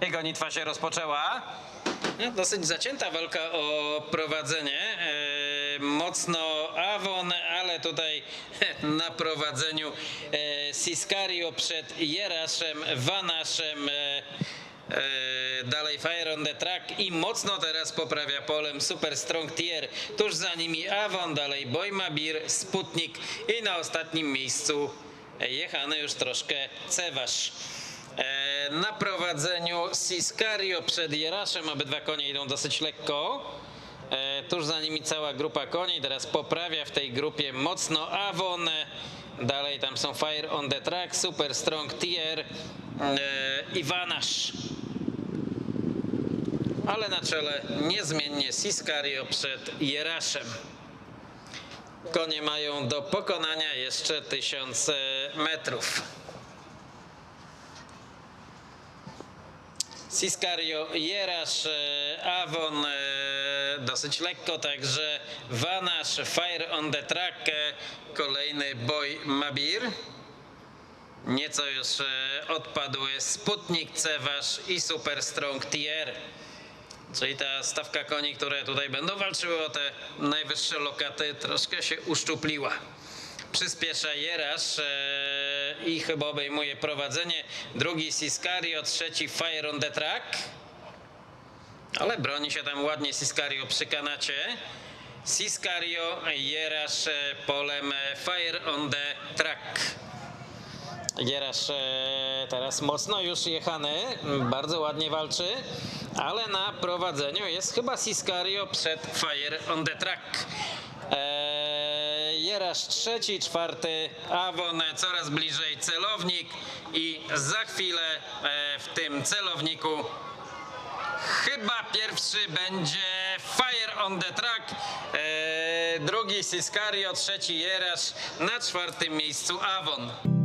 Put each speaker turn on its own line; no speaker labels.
Jego nitwa się rozpoczęła. No, dosyć zacięta walka o prowadzenie. E, mocno Avon, ale tutaj na prowadzeniu e, Siskario przed Jeraszem, Vanaszem. E, e, dalej Fire on the Track i mocno teraz poprawia polem Super Strong Tier. Tuż za nimi Avon, dalej Boymabir, Sputnik i na ostatnim miejscu jechany już troszkę Cewasz. E, Na prowadzeniu Siskario przed Jeraszem, obydwa konie idą dosyć lekko. E, Tuż za nimi cała grupa koni, teraz poprawia w tej grupie mocno Avon. Dalej tam są Fire on the Track, Super Strong Tier e, i Vanash. Ale na czele niezmiennie Siskario przed Jeraszem. Konie mają do pokonania jeszcze 1000 metrów. Siskario, Jerasz, e, Avon e, dosyć lekko, także Vanash, Fire on the Track, e, kolejny Boy Mabir. Nieco już odpadły Sputnik, Cewasz i Super Strong Tier. Czyli ta stawka koni, które tutaj będą walczyły o te najwyższe lokaty, troszkę się uszczupliła. Przyspiesza Jerasz i chyba obejmuje prowadzenie. Drugi Siskario, trzeci Fire on the Track. Ale broni się tam ładnie Siskario przy kanacie. Siskario, Jerasz e, polem e, Fire on the Track. Gierasz e, teraz mocno już jechany, bardzo ładnie walczy, ale na prowadzeniu jest chyba Siskario przed Fire on the Track. Jerasz trzeci, czwarty, Avon coraz bliżej celownik i za chwilę e, w tym celowniku Chyba pierwszy będzie Fire on the Track, e, drugi Siskario, trzeci Jerasz, na czwartym miejscu Avon.